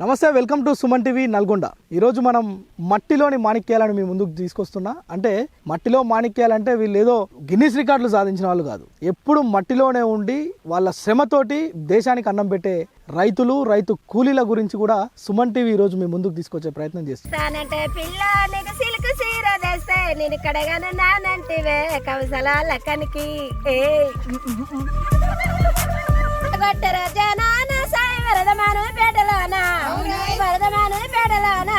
నమస్తే welcome to Suman TV Nalgonda. ఈరోజు మనం మట్టిలోని మాణిక్యాలను మీ ముందుకు తీసుకొస్తున్నా. అంటే మట్టిలో మాణిక్యాలంటే వీళ్ళు ఏదో గిన్నిస్ రికార్డులు సాధించిన వాళ్ళు కాదు. ఎప్పుడు మట్టిలోనే ఉండి వాళ్ళ శ్రమతోటి దేశానికి అన్నం పెట్టే రైతులు రైతు కూలీల గురించి కూడా సుమన్ టీవీ ఈరోజు మీ ముందుకు తీసుకొచ్చే ప్రయత్నం చేస్తాను వరదమాను పేటలోన? వరదమాను పేటలోన?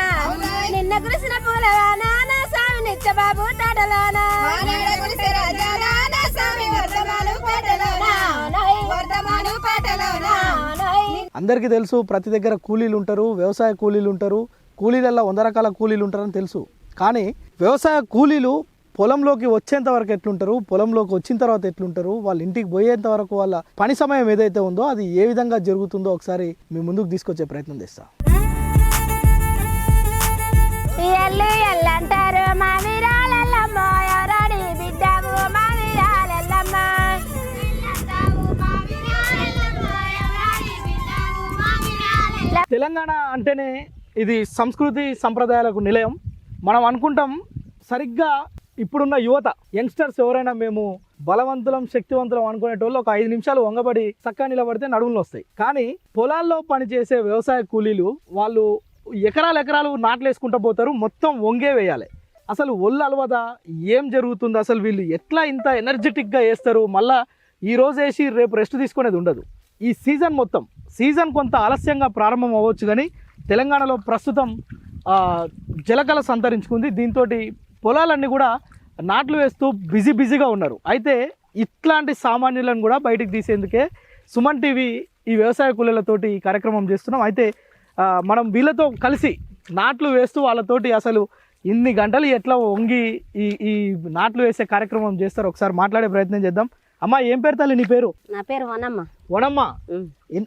నిన్న కురిసిన పూలవాన? నా స్వామి నిత్య బాబు తోటలోన అందరికీ తెలుసు ప్రతి దగ్గర కూలీలు ఉంటారు వ్యవసాయ కూలీలు ఉంటారు కూలీలలో వంద రకాల కూలీలు ఉంటారని తెలుసు. కానీ వ్యవసాయ కూలీలు పొలంలోకి వచ్చేంత వరకు ఎట్లుంటారు? పొలంలోకి వచ్చిన తర్వాత ఎట్లుంటారు? వాళ్ళ ఇంటికి పోయేంత వరకు వాళ్ళ పని సమయం ఏదైతే ఉందో అది ఏ విధంగా జరుగుతుందో ఒకసారి మీ ముందుకు తీసుకొచ్చే ప్రయత్నం చేస్తా. తెలంగాణ అంటేనే ఇది సంస్కృతి సంప్రదాయాలకు నిలయం. మనం అనుకుంటాం సరిగ్గా ఇప్పుడున్న యువత యంగ్స్టర్స్ ఎవరైనా మేము బలవంతులం శక్తివంతులం అనుకునేటోళ్ళు ఒక ఐదు నిమిషాలు వంగబడి చక్కగా నిలబడితే నడుములు వస్తాయి కానీ పొలాల్లో పనిచేసే వ్యవసాయ కూలీలు వాళ్ళు ఎకరాలు ఎకరాలు నాట్లు వేసుకుంటూ పోతారు మొత్తం వంగే వేయాలి. అసలు ఒళ్ళు అలవదా? ఏం జరుగుతుంది అసలు వీళ్ళు? ఎట్లా ఇంత ఎనర్జెటిక్గా వేస్తారు? మళ్ళా ఈ రోజు వేసి రేపు రెస్ట్ తీసుకునేది ఉండదు. ఈ సీజన్ మొత్తం సీజన్ కొంత ఆలస్యంగా ప్రారంభం అవ్వచ్చు కానీ తెలంగాణలో ప్రస్తుతం జలకల జలకళ సంతరించుకుంది. దీంతో పొలాలన్నీ కూడా నాట్లు వేస్తూ బిజీ బిజీగా ఉన్నారు. అయితే ఇట్లాంటి సామాన్యులను కూడా బయటికి తీసేందుకే సుమన్ టీవీ ఈ వ్యవసాయ కూలీలతోటి ఈ కార్యక్రమం చేస్తున్నాం. అయితే మనం వీళ్ళతో కలిసి నాట్లు వేస్తూ వాళ్ళతోటి అసలు ఇన్ని గంటలు ఎట్లా వంగి ఈ ఈ నాట్లు వేసే కార్యక్రమం చేస్తారు ఒకసారి మాట్లాడే ప్రయత్నం చేద్దాం. అమ్మా ఏం పేరు తల్లి నీ పేరు? నా పేరు వనమ్మ. వనమ్మ.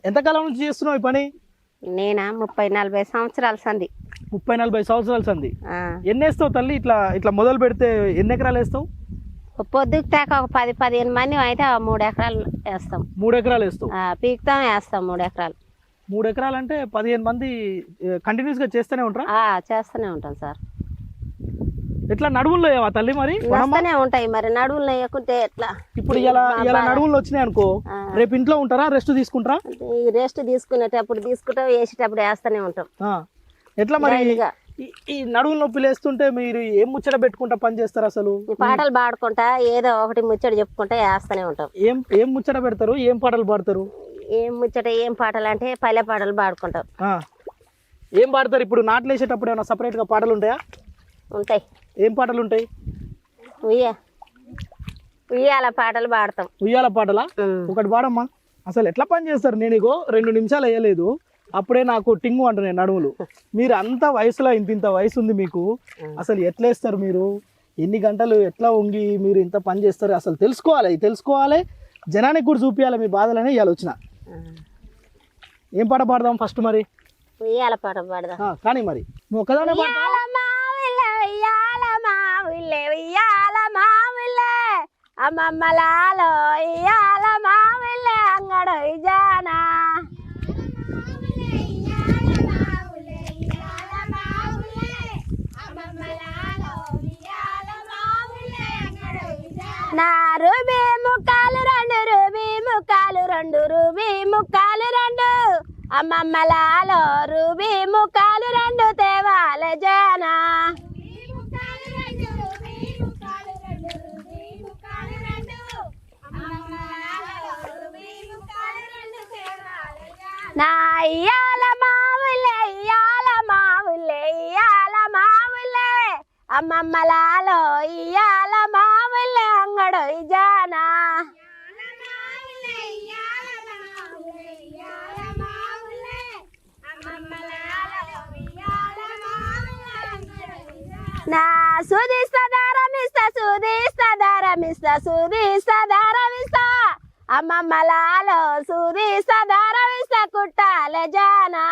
ఎంతకాలం నుంచి చేస్తున్నావు ఈ పని? నేనా? ముప్పై నలభై సంవత్సరాల సంది ముప్పై నలభై సంవత్సరాల సంది. ఎన్ని వేస్తావు తల్లి? ఇట్లా ఇట్లా మొదలు పెడితే ఎన్ని ఎకరాలు వేస్తావు? పొద్దుకు తాక ఒక పది పదిహేను మంది అయితే ఆ మూడు ఎకరాలు వేస్తాం. మూడు ఎకరాలు వేస్తావు? ఆ, పీకుతాం వేస్తాం మూడు ఎకరాలు. మూడు ఎకరాలు అంటే పదిహేను మంది కంటిన్యూస్గా చేస్తూనే ఉంటారా? చేస్తూనే ఉంటాం సార్. ఇట్లా నడువుల్లో ఏవా తల్లి మరి? వస్తూనే ఉంటాయి మరి నడువులు వేయకుంటే ఎట్లా? ఇప్పుడు ఇలా ఇలా నడువుల్లో వచ్చినాయి అనుకో. రేపు ఇంట్లో ఉంటారా? రెస్ట్ తీసుకుంటారా? ఈ రెస్ట్ తీసుకునేటప్పుడు తీసుకుంటాం వేసేటప్పుడు వేస్తూనే ఉంటాం. ఎట్లా మరి. ఈ- నడువుల నొప్పులు వేస్తుంటే మీరు ఏం ముచ్చట పెట్టుకుంటా పని చేస్తారు అసలు? ఈ పాటలు పాడుకుంటా ఏదో ఒకటి ముచ్చట చెప్పుకుంటా వేస్తూనే ఉంటాం. ఏం ఏం ముచ్చట పెడతారు? ఏం పాటలు పాడతారు? ఏం ముచ్చట ఏం పాటలు అంటే పల్లె పాటలు పాడుకుంటాం. ఏం పాడతారు? ఇప్పుడు నాట్లు వేసేటప్పుడు ఏమైనా separate గా పాటలు ఉంటాయా? ఉంటాయి. ఏం పాటలు ఉంటాయి ఉయ్య. ఉయ్యాల పాటలు పాడతాం. ఉయ్యాల పాటలా. ఒకటి పాడమ్మా. అసలు ఎట్లా పని చేస్తారు? నేను ఇగో రెండు నిమిషాలు వేయలేదు అప్పుడే నాకు టింగు అంటున్నాయి నడుములు. మీరు అంత వయసులో ఇంత ఇంత వయసు ఉంది మీకు. అసలు ఎట్లా వేస్తారు మీరు? ఎన్ని గంటలు ఎట్లా వంగి మీరు ఇంత పని చేస్తారు? అసలు తెలుసుకోవాలి తెలుసుకోవాలి. జనానికి కూడా చూపించాలి మీ బాధలనే ఇవాళ వచ్చిన. ఏం పాట పాడదాం ఫస్ట్ మరి? ఉయ్యాల పాట పాడదాం. కానీ మరి. నువ్వు ఒకదానే పాడు. ఉయ్యాల మావిలే ఉయ్యాల మావిలే అమ్మమ్మలాలో ఉయ్యాల మామిలే అంగడు జానా. నా రూబీ ముఖాలు రెండు రూబీ ముఖాలు రెండు రూబీ ముఖాలు రెండు. అమ్మమ్మలాలో రూబీ ముక్కాలు నా ఇయ్యాల మావులే ఇయ్యాల మావులే ఇయ్యాల మావులే. అమ్మమ్మలాలో ఇయ్యాల మావులే అంగడు జానా నా సుధిస్త దారమిస్త సుధిస్త దారమిస్త సుధిస్త దారమిస్త. అమ్మమ్మలాలో సుధిస్త దారమిస్త. కుట్టాల జానా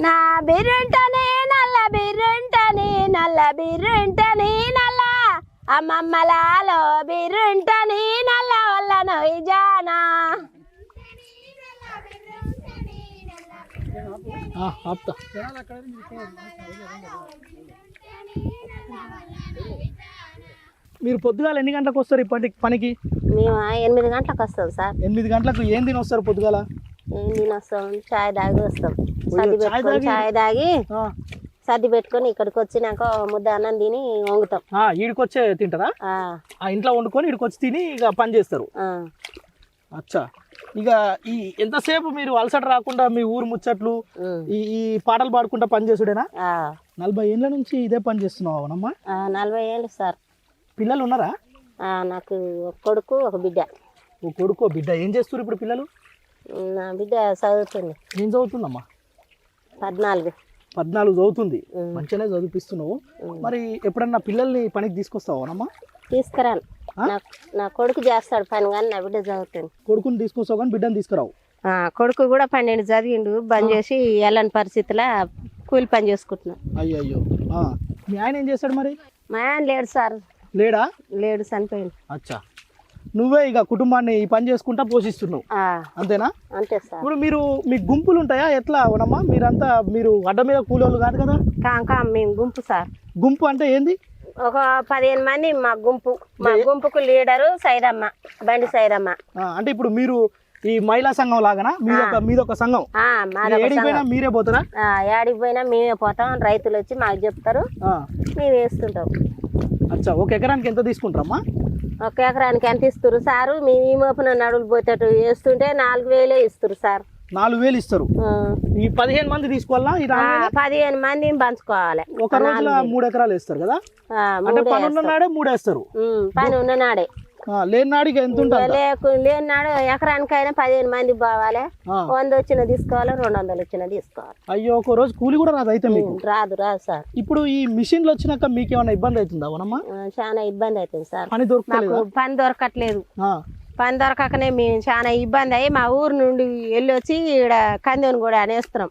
నా బిర్రుంటని నల్ల బిర్రుంటని నల్ల బిర్రుంటని నల్ల. అమ్మమ్మలాలో బిర్రుంటని నల్ల వల్లను జానా. ఆ, మీరు పొద్దుగాల ఎన్ని గంటలకు వస్తారు ఈ పని పనికి? మేము ఎనిమిది గంటలకు వస్తాం సార్. ఎనిమిది గంటలకు ఏం తిని వస్తారు పొద్దుగాల? ఏం తినొస్తాం చాయ్ తాగి వస్తాం. సర్ది చాయ్ పెట్టుకొని తాగి- చాయ్ తాగి సర్ది పెట్టుకొని ఇక్కడికి వచ్చినాక ముద్ద అన్నం తిని వంగుతాం. ఈడికొచ్చే తింటారా? ఇంట్లో వండుకొని ఈడికి వచ్చి తిని ఇక పని చేస్తారు. అచ్చా. ఇక ఈ ఎంతసేపు మీరు అలసట రాకుండా మీ ఊరు ముచ్చట్లు. ఈ ఈ పాటలు పాడుకుంటా పని చేసుడేనా? నలభై ఏళ్ళ నుంచి ఇదే పని చేస్తున్నావు అవునమ్మా. నలభై ఏళ్ళు సార్. పిల్లలు ఉన్నారా? నాకు ఒక కొడుకు ఒక బిడ్డ. ఓ కొడుకో బిడ్డ. ఏం చేస్తారు ఇప్పుడు పిల్లలు? నా బిడ్డ చదువుతుంది. ఏం చదువుతుందమ్మా? పద్నాలుగు. పద్నాలుగు చదువుతుంది. మంచిగానే చదివిస్తున్నావు మరి ఎప్పుడన్నా పిల్లల్ని పనికి తీసుకొస్తావు అవునమ్మా? తీసుకురాను. ఆ? నా కొడుకు చేస్తాడు పని కానీ నా బిడ్డ చదువుతుంది. కొడుకుని తీసుకొస్తావు కానీ బిడ్డని తీసుకురావు. ఆ, కొడుకు కూడా పన్నెండు చదివిండు బంద్ చేసి వెళ్ళని పరిస్థితిలో కూలి పని చేసుకుంటున్నాం. అయ్యో అయ్యో. మీ ఆయన ఏం చేస్తాడు మరి? మా ఆయన లేడు సార్. లేడా? లేడు చనిపోయింది అచ్చా. నువ్వే ఇక కుటుంబాన్ని ఈ పని చేసుకుంటా పోషిస్తున్నావు. అంతేనా? అంతే సార్. ఇప్పుడు మీరు మీ గుంపులు ఉంటాయా? ఎట్లా అవునమ్మా? మీరంతా మీరు అడ్డ మీద కూలోళ్ళు కాదు కదా? కాంకా మేము గుంపు సార్. గుంపు అంటే ఏంది? ఒక పదిహేను మంది మా గుంపు మా గుంపుకు లీడరు సైదమ్మ బండి సైదమ్మ ఆ, అంటే ఇప్పుడు మీరు ఈ మహిళా సంఘం లాగానా? మీదొక మీదొక సంఘం. ఏడికి. మీరే పోతారా? ఆ, యాడికి పోయినా మేమే పోతాం రైతులు వచ్చి మాకు చెప్తారు. మేము వేస్తుంటాం. అచ్చా ఒక ఎకరానికి ఎంత తీసుకుంటారమ్మా? ఒక ఎకరానికి ఎంత ఇస్తారు సారు? మేము ఈ మోపున నడులు పోతేట్టు వేస్తుంటే నాలుగు వేలే ఇస్తారు సార్. నాలుగు వేలు ఇస్తారు. ఈ పదిహేను మంది తీసుకోవాలా? పదిహేను మందిని పంచుకోవాలి. ఒక రోజులో మూడు ఎకరాలు వేస్తారు కదా? అంటే పని ఉన్న వేస్తాం. నాడే మూడు వేస్తారు. పని ఉన్ననాడే ఆ, లేని నాడికి ఎంత ఉంటుంది లేకు లేనాడు ఎకరానికైనా పదిహేను మంది పోవాలి. వంద వచ్చిన తీసుకోవాలి రెండు వందలు వచ్చిన తీసుకోవాలి. అయ్యో ఒక రోజు కూలి కూడా రాదు అయితే మీకు? రాదు రాదు సార్. ఇప్పుడు ఈ మిషన్లు వచ్చినాక మీకు ఏమైనా ఇబ్బంది అవుతుందా అవునమ్మా చాలా ఇబ్బంది అవుతుంది సార్. పని పని దొరకట్లేదు. పని దొరకకనే మేము చాలా ఇబ్బంది అయ్యి మా ఊరు నుండి వెళ్ళి వచ్చి ఇక్కడ కందెని కూడా అనేస్తున్నాం.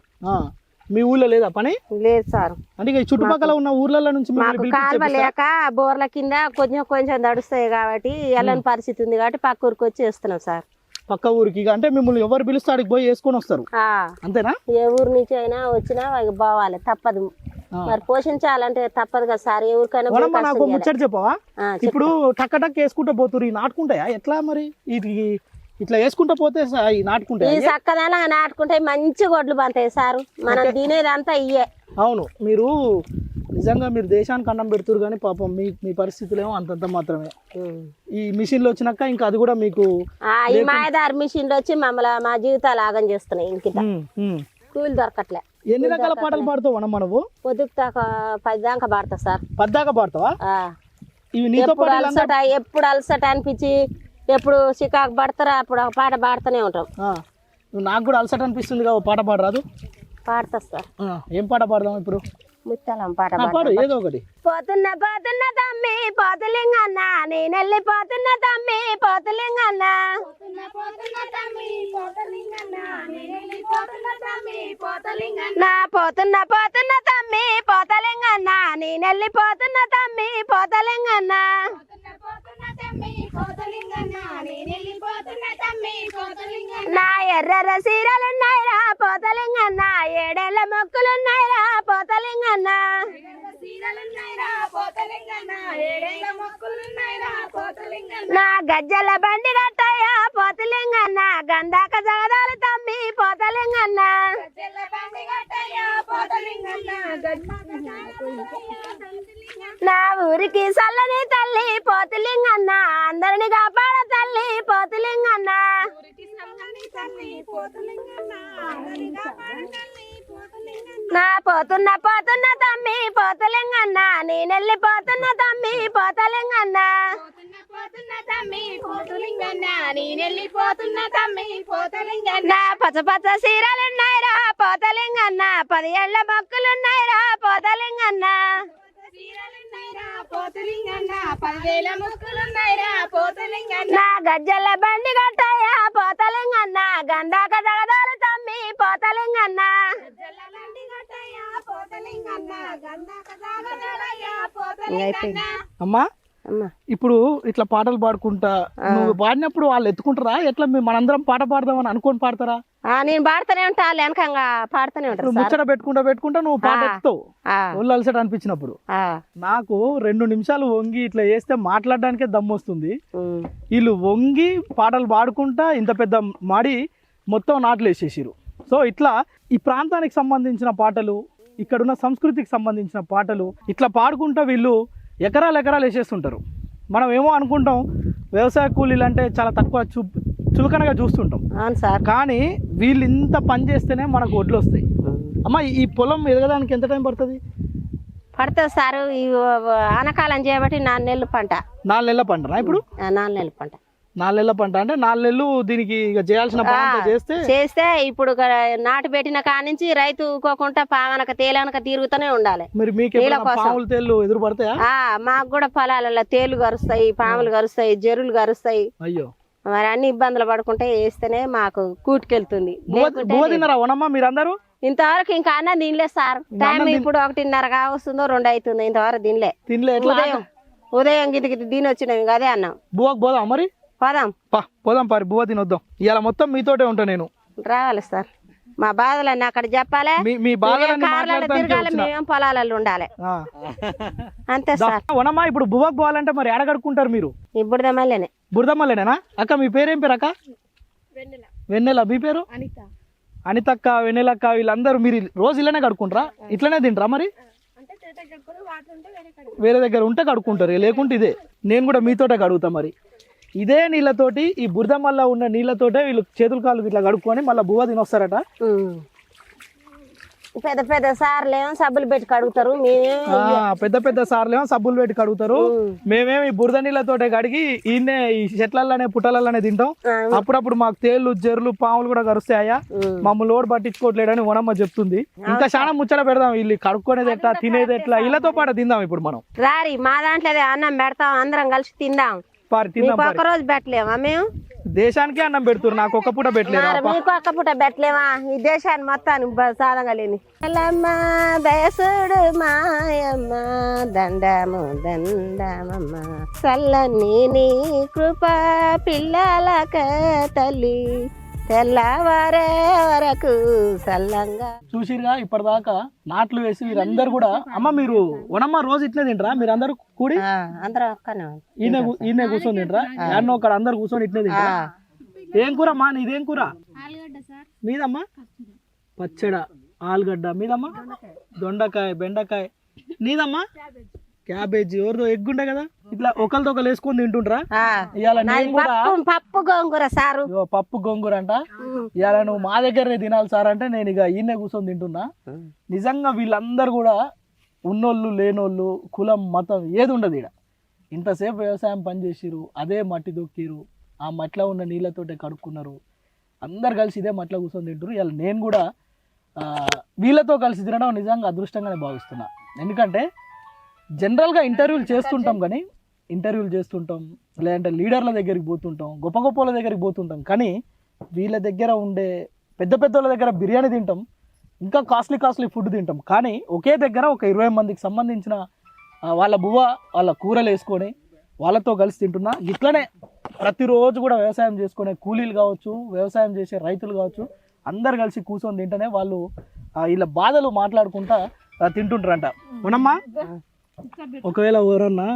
మీ ఊళ్ళో లేదా పని లేదు సార్ అంటే చుట్టుపక్కల ఉన్న ఊర్లలో నుంచి మాకు కాలువ? లేక బోర్ల కింద కొంచెం కొంచెం దడుస్తాయి కాబట్టి వెళ్ళని పరిస్థితి ఉంది కాబట్టి పక్క ఊరికి వచ్చి వేస్తున్నాం సార్ పక్క ఊరికి అంటే మిమ్మల్ని ఎవరు పిలిస్తే అడిగి పోయి వేసుకొని వస్తారు అంతేనా ఏ ఊరు నుంచి అయినా వచ్చినా వాళ్ళకి పోవాలి తప్పదు. మరి పోషించాలంటే తప్పదు కదా సార్ ఏ ఊరికైనా నాకు. ముచ్చట చెప్పవా. ఇప్పుడు టక్క టక్ వేసుకుంటూ పోతురు ఈ నాటుకుంటాయా ఎట్లా మరి ఇది ఇట్లా వేసుకుంటూ పోతే స- ఈ ఈ నాటుకుంటాయా చక్కదనం నాటుకుంటే మంచి గొడ్లు పంతాయి సారు. మనం తినేదంతా ఇయ్యే. అవును మీరు నిజంగా మీరు దేశానికి అన్నం పెడుతురు కానీ పాపం మీ మీ పరిస్థితులు ఏమో అంతంత మాత్రమే. ఈ మిషన్లు వచ్చినాక ఇంకా అది కూడా మీకు ఆ, ఈ మాయదారి మిషన్లు వచ్చి మమ్మల్ని మా జీవితాలు ఆగం చేస్తున్నాయి ఇంక. కూలి దొరకట్లే. ఎన్ని రకాల పాటలు పాడతావు పొద్దుకు దాకా పది దాకా పడతా సార్. పద్దాక పాడతావా. ఇవి నీతో పాటు ఎప్పుడు అలసట అనిపించి ఎప్పుడు చికాకు పడతారా అప్పుడు ఒక పాట పాడుతూనే ఉంటాం. నాకు కూడా అలసట అనిపిస్తుంది కదా ఓ పాట పాడరాదు. పాడతా సార్. ఏం పాట పాడదాం ఇప్పుడు? ముత్తాలం పాట పాడు ఏదో ఒకటి. పోతున్న పోతున్న తమ్మి పోతులింగన్న నేనెళ్ళిపోతున్న తమ్మి పోతులింగన్న నా పోతున్న పోతున్న తమ్మి పోతలింగన్న నేనెళ్ళిపోతున్న తమ్మి పోతలింగన్న నా ఎర్రర సీరలున్నాయిరా పోతలింగన్న ఏడేళ్ళ మొక్కులున్నాయిరా పోతలింగన్న నా. గజ్జల బండి కట్టయ్యా పోతలింగన్న గంధాక జగదాలు తమ్మి పోతలింగన్న నా ఊరికి సల్లని తల్లి పోతున్న పోతున్న తమ్మి పోతలింగన్న నేనెళ్ళి పోతున్న తమ్మి పోతలింగన్న. నా పచ్చ పచ్చ సీరలున్నాయిరా పోతలింగన్న. పది ఏళ్ళ మొక్కులున్నాయిరా పోతలింగన్న. నా గజ్జల బండి కట్టాయా పోతలింగన్న. గంధాక జగదాలు తమ్మి పోతలింగన్న ఇంకా అయిపోయింది. అమ్మా అమ్మా. ఇప్పుడు ఇట్లా పాటలు పాడుకుంటా నువ్వు పాడినప్పుడు వాళ్ళు ఎత్తుకుంటారా? ఎట్లా మేము మనందరం పాట పాడదామని అనుకొని పాడతారా? ఆ, నేను పాడుతూనే ఉంటా వెనకంగా పాడుతూనే సార్. ముచ్చట పెట్టుకుంటా పెట్టుకుంటా నువ్వు పాట. ఎత్తుతావు. ఒళ్ళు అలసట అనిపించినప్పుడు. ఆ, నాకు రెండు నిమిషాలు వంగి ఇట్లా చేస్తే మాట్లాడడానికే దమ్ము వస్తుంది. వీళ్ళు వంగి పాటలు పాడుకుంటా ఇంత పెద్ద మాడి మొత్తం నాట్లు వేసేసిరు సో ఇట్లా ఈ ప్రాంతానికి సంబంధించిన పాటలు ఇక్కడున్న సంస్కృతికి సంబంధించిన పాటలు ఇట్లా పాడుకుంటా వీళ్ళు ఎకరాలు ఎకరాలు వేసేస్తుంటారు. మనం ఏమో అనుకుంటాం వ్యవసాయ కూలీలు అంటే చాలా తక్కువ చూ చులకనగా చూస్తుంటాం. అవును సార్. కానీ వీళ్ళు ఇంత పని చేస్తేనే మనకు వడ్లు వస్తాయి. అమ్మ ఈ పొలం ఎదగడానికి ఎంత టైం పడుతుంది? పడుతుంది సార్. ఈ ఆనకాలం చేయబట్టి నాలుగు నెలలు పంట. నాలుగు నెలల పంటనా ఇప్పుడు? నాలుగు నెలలు పంట. నాలుగు నెలల పంట. అంటే నాలుగు నెలలు దీనికి ఇక చేయాల్సిన పని చేస్తే చేస్తే ఇప్పుడు నాటు పెట్టిన కానించి రైతు ఊకోకుండా పావనక తేలనక తిరుగుతూనే ఉండాలి. మరి మీకు. పాములు ఎదురు పడతాయా మాకు కూడా పొలాలలో తేలు కరుస్తాయి పాములు కరుస్తాయి జరులు కరుస్తాయి. అయ్యో. మరి అన్ని ఇబ్బందులు పడుకుంటే వేస్తేనే మాకు కూటుకెళ్తుంది. మీరందరూ? ఇంతవరకు ఇంకా అన్నం తినలే సార్. టైం ఇప్పుడు ఒకటిన్నర కావస్తుందో రెండు అవుతుంది ఇంతవరకు తినలే. ఎట్లా ఉదయం ఉదయం గిది గిది తిని వచ్చినాం అదే అన్నం. పోదాం మరి? పోదాం. పా పోదాం పారి బువ్వ తినొద్దాం ఇవాళ మొత్తం మీతోటే ఉంటా నేను. రావాలి సార్. మా బాధలన్నీ అక్కడ చెప్పాలి. మీ బాధలన్నీ తిరగాలి మేమేం పొలాలలో ఉండాలి. ఆ. అంతే సార్. వనమ్మ ఇప్పుడు బువ్వకు పోవాలంటే మరి ఎడగడుకుంటారు మీరు? ఇప్పుడు మళ్ళీనే బురదమ్మలేనా అక్క మీ పేరేం పేరు అక్క? వెన్నెల. మీ పేరు? అనిత. అనితక్క వెన్నెలక్క వీళ్ళందరూ మీరు రోజు ఇలానే కడుకుంటారా ఇట్లనే తింటారా మరి? అంటే తేట కడుకొని వాటర్ ఉంటే వేరే కడ వేరే దగ్గర ఉంటే కడుక్కుంటారు. లేకుంటే ఇదే. నేను కూడా మీతోటే కడుగుతా మరి. ఇదే నీళ్ళతోటి ఈ బురదమల్ల ఉన్న నీళ్ళతోటే వీళ్ళు చేతులు కాళ్ళు ఇట్లా కడుక్కొని మళ్ళీ బువ్వ తినొస్తారట. పెద్ద పెద్ద సార్లు ఏమో సబ్బులు పెట్టి కడుగుతారు పెద్ద పెద్ద సార్లేమో సబ్బులు పెట్టి కడుగుతారు. మేమేమి బురద నీళ్ళతోటే కడిగి ఈయనే ఈ చెట్లలోనే పుట్టలలోనే తింటాం. అప్పుడప్పుడు మాకు తేళ్ళు జర్లు పాములు కూడా కరుస్తాయా. మమ్మల్ని లోడ్ పట్టించుకోవట్లేడని వనమ్మ చెప్తుంది. ఇంకా చాలా ముచ్చట పెడదాం వీళ్ళు కడుక్కోనేది ఎట్లా తినేది ఎట్లా? వీళ్ళతో పాటు తిందాం ఇప్పుడు మనం. రారి మా దాంట్లో అన్నం పెడతాం అందరం కలిసి తిందాం. పారి తిందాం మీకు పారి. ఒక్క రోజు పెట్టలేమా మేము? దేశానికి అన్నం పెడుతున్నారు నాకు ఒక్క పూట పెట్టలేరు మరి మీకు ఒక్క పూట పెట్టలేమా? ఈ దేశాన్ని మొత్తాన్ని సాధంగా లేని. దయసుడు మాయమ్మ దండము దండమమ్మ. చల్లని నీ కృప పిల్లలక తల్లి. తెల్లవారే వరకు చల్లంగా చూసిరుగా ఇప్పటిదాకా నాట్లు వేసి వీరందరూ కూడా అమ్మ మీరు వనమ్మ రోజు ఇట్లే తింటారా? మీరు అందరు కూడి? ఆ, అందరం ఒక్కనే. ఈయన కూర్చొని తింటారా? యాన్నో ఒకడు అందరు కూర్చొని ఇట్లే తింటారా? ఏం కూర మా నీదేం? కూర? ఆలుగడ్డ సార్. మీదమ్మా? పచ్చడ. ఆలుగడ్డ. మీదమ్మా? దొండకాయ. బెండకాయ. నీదమ్మా? క్యాబేజీ. ఎవరిదో ఎగ్ ఉండే కదా? ఇట్లా ఒకరితో ఒకరు వేసుకొని తింటుండ్రా? ఇవాళ నేను కూడా పప్పు గోంగూర సారు. పప్పు గొంగూర అంట ఇవాళ నువ్వు మా దగ్గరనే తినాలి సార్ అంటే నేను ఇక ఈయనే కూర్చొని తింటున్నా. నిజంగా వీళ్ళందరూ కూడా ఉన్నోళ్ళు లేనోళ్ళు కులం మతం ఏది ఉండదు ఇక్కడ ఇంతసేపు వ్యవసాయం పని చేసిరు అదే మట్టి దొక్కిరు ఆ మట్టిలో ఉన్న నీళ్ళతోటే కడుక్కున్నారు. అందరు కలిసి ఇదే మట్టిలో కూర్చొని తింటారు ఇలా నేను కూడా ఆ, వీళ్ళతో కలిసి తినడం నిజంగా అదృష్టంగానే భావిస్తున్నా. ఎందుకంటే జనరల్గా ఇంటర్వ్యూలు చేస్తుంటాం కానీ ఇంటర్వ్యూలు చేస్తుంటాం లేదంటే లీడర్ల దగ్గరికి పోతుంటాం గొప్ప గొప్పల దగ్గరికి పోతుంటాం. కానీ వీళ్ళ దగ్గర ఉండే పెద్ద పెద్ద వాళ్ళ దగ్గర బిర్యానీ తింటాం ఇంకా కాస్ట్లీ కాస్ట్లీ ఫుడ్ తింటాం. కానీ ఒకే దగ్గర ఒక ఇరవై మందికి సంబంధించిన వాళ్ళ బువ్వ వాళ్ళ కూరలు వేసుకొని వాళ్ళతో కలిసి తింటున్నా. ఇట్లనే ప్రతిరోజు కూడా వ్యవసాయం చేసుకునే కూలీలు కావచ్చు వ్యవసాయం చేసే రైతులు కావచ్చు అందరు కలిసి కూర్చొని తింటేనే వాళ్ళు వీళ్ళ బాధలు మాట్లాడుకుంటా తింటుంటారంట. అవునమ్మా? ఒకవేళ ఎవరన్నా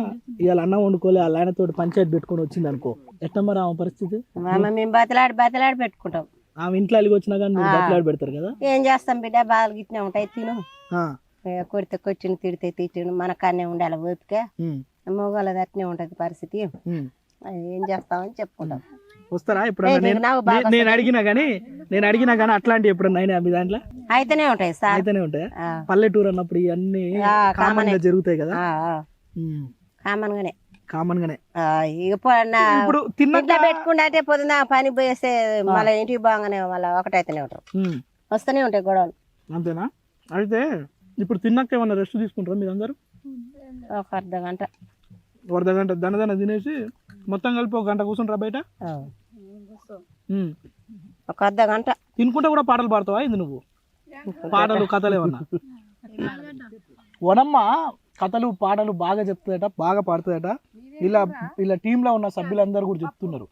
ఇవాళ అన్నం వండుకోలే వాళ్ళ ఆయనతో పంచాయతీ పెట్టుకొని వచ్చింది అనుకో ఎట్లా మరి ఆమె పరిస్థితి? మామ మేము బతిలాడి బతిలాడి పెట్టుకుంటాం. ఆమె ఇంట్లో అలిగి వచ్చినా కానీ మీరు బతిలాడి పెడతారు కదా? ఏం చేస్తాం బిడ్డ? బాధలు గిట్నే ఉంటాయి తిను. ఆ, కొడితే కొచ్చిన తిడితే తిట్టిను మన కాన్నే ఉండాలి ఓపిక. మగవాళ్ళది అట్నే ఉంటది పరిస్థితి. ఏం చేస్తామని చెప్పుకుంటాం. వస్తారా? ఇప్పుడు నేను అడిగినా కానీ నేను అడిగినా కానీ అట్లాంటి ఎప్పుడన్నా అయినా మీ దాంట్లో? అయితేనే ఉంటాయి సార్. అయితేనే ఉంటాయా? పల్లెటూరు అన్నప్పుడు ఇవన్నీ కామన్గా జరుగుతాయి కదా? కామన్ గానే. కామన్ గానే. ఇప్పుడు తిన్నాక ఇంట్లో పెట్టుకుంటే పొద్దున పని పోయేస్తే మళ్ళీ ఇంటికి బాగానే మళ్ళీ ఒకటైతేనే ఉంటారు. వస్తూనే ఉంటాయి గొడవలు. అంతేనా? అయితే ఇప్పుడు తిన్నాక ఏమన్నా రెస్ట్ తీసుకుంటారా మీరు అందరూ ఒక అర్ధ గంట ఒక అర్ధ గంట దండదన తినేసి మొత్తం కలిపి ఒక గంట కూర్చుంటారా బయట? ఉమ్. ఒక అర్ధ గంట. తినుకుంటా కూడా పాటలు పాడతావా ఇది నువ్వు? పాటలు కథలు ఏమన్నా? వనమ్మ కథలు పాటలు బాగా చెప్తుందట బాగా పాడుతుందట. ఇలా ఇలా టీంలో ఉన్న సభ్యులందరూ కూడా చెప్తున్నారు.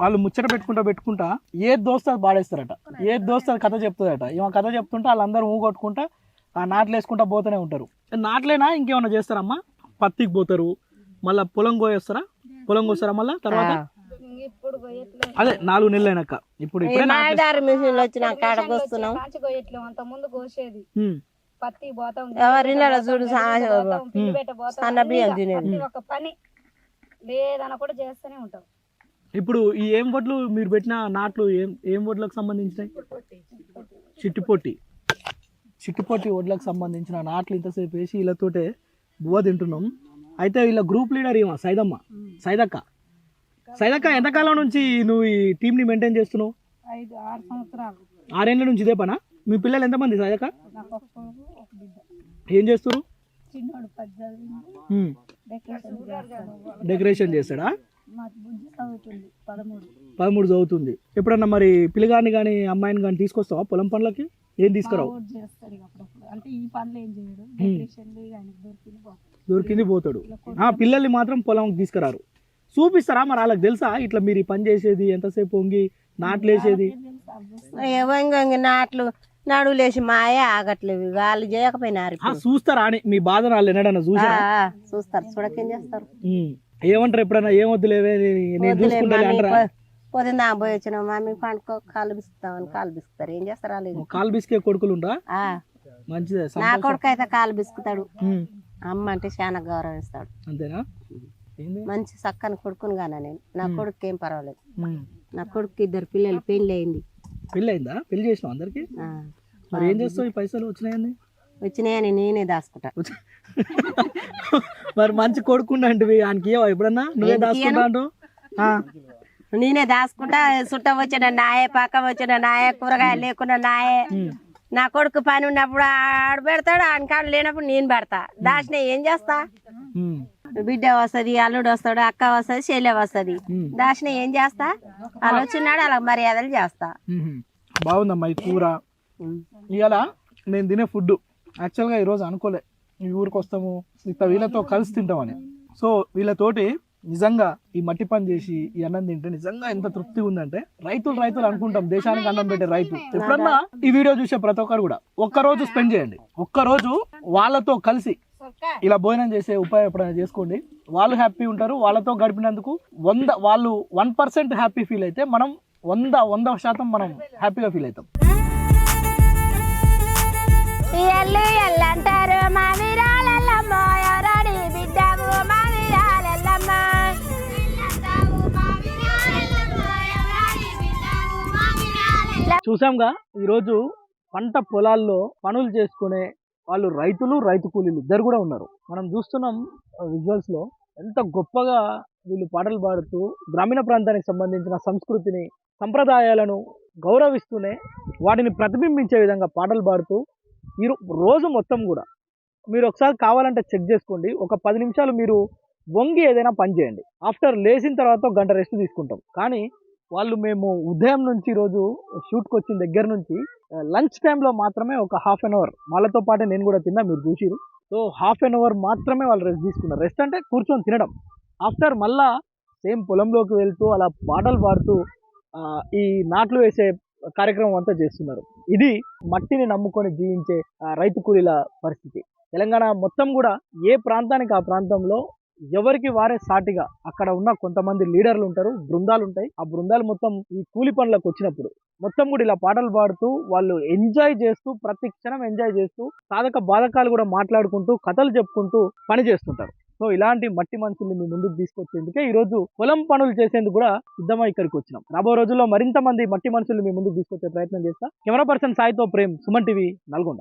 వాళ్ళు ముచ్చట పెట్టుకుంటా పెట్టుకుంటా ఏ దోస్తు అది పాడేస్తారట. ఏ దోస్తు అది కథ చెప్తుందట. ఈమె కథ చెప్తుంటే వాళ్ళందరూ ఊగొట్టుకుంటా ఆ నాట్లు వేసుకుంటా పోతూనే ఉంటారు. నాట్లేనా? ఇంకేమైనా చేస్తారమ్మా? పత్తికి పోతారు మళ్ళీ పొలం కోయేస్తారా? పొలం కోస్తారా మళ్ళీ తర్వాత? ఇప్పుడు అదే నాలుగు నెలలు అయినాక ఇప్పుడు మాయదారి మిషన్లు వస్తున్నాం అంత ముందు కోసేది. పత్తి పోతాం చూడు సన్న బియ్యం తినేది. పని కూడా చేస్తూనే ఉంటాం. ఇప్పుడు ఈ ఏం వడ్లు మీరు పెట్టిన నాట్లు ఏం ఏం వడ్లకు సంబంధించినవి చిట్టిపొట్టి చిట్టిపొట్టి వడ్లకు సంబంధించిన నాట్లు ఇంతసేపు వేసి వీళ్ళతోటే బువ్వ తింటున్నాం. అయితే వీళ్ళ గ్రూప్ లీడర్ ఏమో సైదమ్మ. సైదక్క. సైదక్క ఎంతకాలం నుంచి నువ్వు ఈ టీంని మెయింటైన్ చేస్తున్నావు? ఐదు ఆరు సంవత్సరాలు. ఆరేళ్ళ నుంచి ఇదే పనా? మీ పిల్లలు ఎంతమంది సైదక్క? ఏం చేస్తారు. డెకరేషన్ చేస్తాడు. పదమూడు. చదువుతుంది. ఎప్పుడన్నా మరి పిల్లగాని కానీ అమ్మాయిని కానీ తీసుకొస్తావా పొలం పనులకి? ఏం తీసుకురావు? అంటే ఈ పనులు ఏం చేయడు. దొరికింది పోతాడు. ఆ పిల్లల్ని మాత్రం పొలం తీసుకురారు. చూపిస్తారా మరి వాళ్ళకి తెలుసా? ఇట్లా మీరు ఈ పని చేసేది ఎంతసేపు వంగి నాట్లు వేసేది? నాట్లు నడువులేసి మాయ ఆగట్లేవు. వాళ్ళు చేయకపోయినారు చూస్తారా అని మీ బాధ వాళ్ళు ఎన్నడన్నా చూసా ఆ, చూస్తారు. చూడకేం చేస్తారు? ఏమంటారు ఎప్పుడన్నా? ఏమొద్దులేవే నేను- అంటారా? పొద్దున్న పోయి వచ్చిన మమ్మీ పండుకో కాలు బిస్తామని కాలు ఏం చేస్తారు వాళ్ళు? కాలు బిస్కే కొడుకులు ఉండరా? మంచిదే నా. కొడుకు అయితే కాలు బిసుకుతాడు. అమ్మ అంటే చాలా గౌరవిస్తాడు. అంతేనా? మంచి చక్కని కొడుకుని గానా నేను. నా కొడుకు ఏం పర్వాలేదు. నా కొడుకు ఇద్దరు పిల్లలు పెళ్ళి అయింది. పెళ్ళి అయిందా పెళ్ళి చేసినావు అందరికి? మరి ఏం చేస్తావు? ఈ పైసలు వచ్చినాయండి వచ్చినాయని నేనే దాచుకుంటా. మరి మంచి కొడుకుండంటివి ఆయనకి ఎప్పుడన్నా? నువ్వే దాచుకుంటా నేనే దాచుకుంటా చుట్ట వచ్చిన నాయే పక్క వచ్చిన నాయే కూరగాయలు లేకుండా నాయే. నా కొడుకు పని ఉన్నప్పుడు ఆడు పెడతాడు ఆయన కాడు లేనప్పుడు నేను పెడతా. దాచిన ఏం చేస్తా? బిడ్డ వస్తది అల్లుడు వస్తాడు అక్క వస్తది చెల్లె వస్తది. దాచిన ఏం చేస్తా? వాళ్ళు వచ్చినాడు అలా మర్యాదలు చేస్తా. బాగుందమ్మా ఈ కూర. ఇవాళ నేను తినే ఫుడ్. యాక్చువల్గా ఈరోజు అనుకోలే. ఈ ఊరికి వస్తాము ఇట్లా వీళ్ళతో కలిసి తింటామని. సో వీళ్ళతోటి నిజంగా ఈ మట్టి పని చేసి ఈ అన్నం తింటే నిజంగా ఎంత తృప్తి ఉందంటే రైతులు రైతులు అనుకుంటాం. దేశానికి అన్నం పెట్టే రైతు. ఎప్పుడన్నా ఈ వీడియో చూసే ప్రతి ఒక్కరు కూడా ఒక్క రోజు స్పెండ్ చేయండి. ఒక్క రోజు వాళ్ళతో కలిసి ఇలా భోజనం చేసే ఉపాయం ఎప్పుడైనా చేసుకోండి. వాళ్ళు హ్యాపీ ఉంటారు. వాళ్ళతో గడిపినందుకు వంద వాళ్ళు వన్ పర్సెంట్ హ్యాపీ ఫీల్ అయితే మనం వంద వంద శాతం మనం హ్యాపీగా ఫీల్ అవుతాం. చూసాంగా ఈరోజు పంట పొలాల్లో పనులు చేసుకునే వాళ్ళు రైతులు రైతు కూలీలు ఇద్దరు కూడా ఉన్నారు. మనం చూస్తున్నాం విజువల్స్లో ఎంత గొప్పగా వీళ్ళు పాటలు పాడుతూ గ్రామీణ ప్రాంతానికి సంబంధించిన సంస్కృతిని సంప్రదాయాలను గౌరవిస్తూనే వాటిని ప్రతిబింబించే విధంగా పాటలు పాడుతూ ఈ రోజు మొత్తం కూడా. మీరు ఒకసారి కావాలంటే చెక్ చేసుకోండి. ఒక పది నిమిషాలు మీరు వంగి ఏదైనా పని చేయండి. ఆఫ్టర్ లేచిన తర్వాత గంట రెస్ట్ తీసుకుంటాం. కానీ వాళ్ళు మేము ఉదయం నుంచి రోజు షూట్కి వచ్చిన దగ్గర నుంచి లంచ్ టైంలో మాత్రమే ఒక హాఫ్ అన్ అవర్. వాళ్ళతో పాటే నేను కూడా తిన్నా మీరు చూసిరు. సో హాఫ్ అన్ అవర్ మాత్రమే వాళ్ళు రెస్ట్ తీసుకున్నారు. రెస్ట్ అంటే కూర్చొని తినడం. ఆఫ్టర్ మళ్ళా సేమ్ పొలంలోకి వెళ్తూ అలా పాటలు పాడుతూ ఈ నాట్లు వేసే కార్యక్రమం అంతా చేస్తున్నారు. ఇది మట్టిని నమ్ముకొని జీవించే రైతు కూలీల పరిస్థితి. తెలంగాణ మొత్తం కూడా ఏ ప్రాంతానికి ఆ ప్రాంతంలో ఎవరికి వారే సాటిగా అక్కడ ఉన్న కొంతమంది లీడర్లు ఉంటారు బృందాలు ఉంటాయి. ఆ బృందాలు మొత్తం ఈ కూలి పనులకు వచ్చినప్పుడు మొత్తం కూడా ఇలా పాటలు పాడుతూ వాళ్ళు ఎంజాయ్ చేస్తూ ప్రతి క్షణం ఎంజాయ్ చేస్తూ సాధక బాధకాలు కూడా మాట్లాడుకుంటూ కథలు చెప్పుకుంటూ పని చేస్తుంటారు. సో ఇలాంటి మట్టి మనుషుల్ని మీ ముందుకు తీసుకొచ్చేందుకే ఈరోజు పొలం పనులు చేసేందుకు కూడా సిద్ధమై ఇక్కడికి వచ్చినాం. రాబో రోజుల్లో మరింత మంది మట్టి మనుషుల్ని మీ ముందుకు తీసుకొచ్చే ప్రయత్నం చేస్తా. కెమెరా పర్సన్ సాయితో ప్రేమ్ సుమన్ టీవీ నల్గొండ.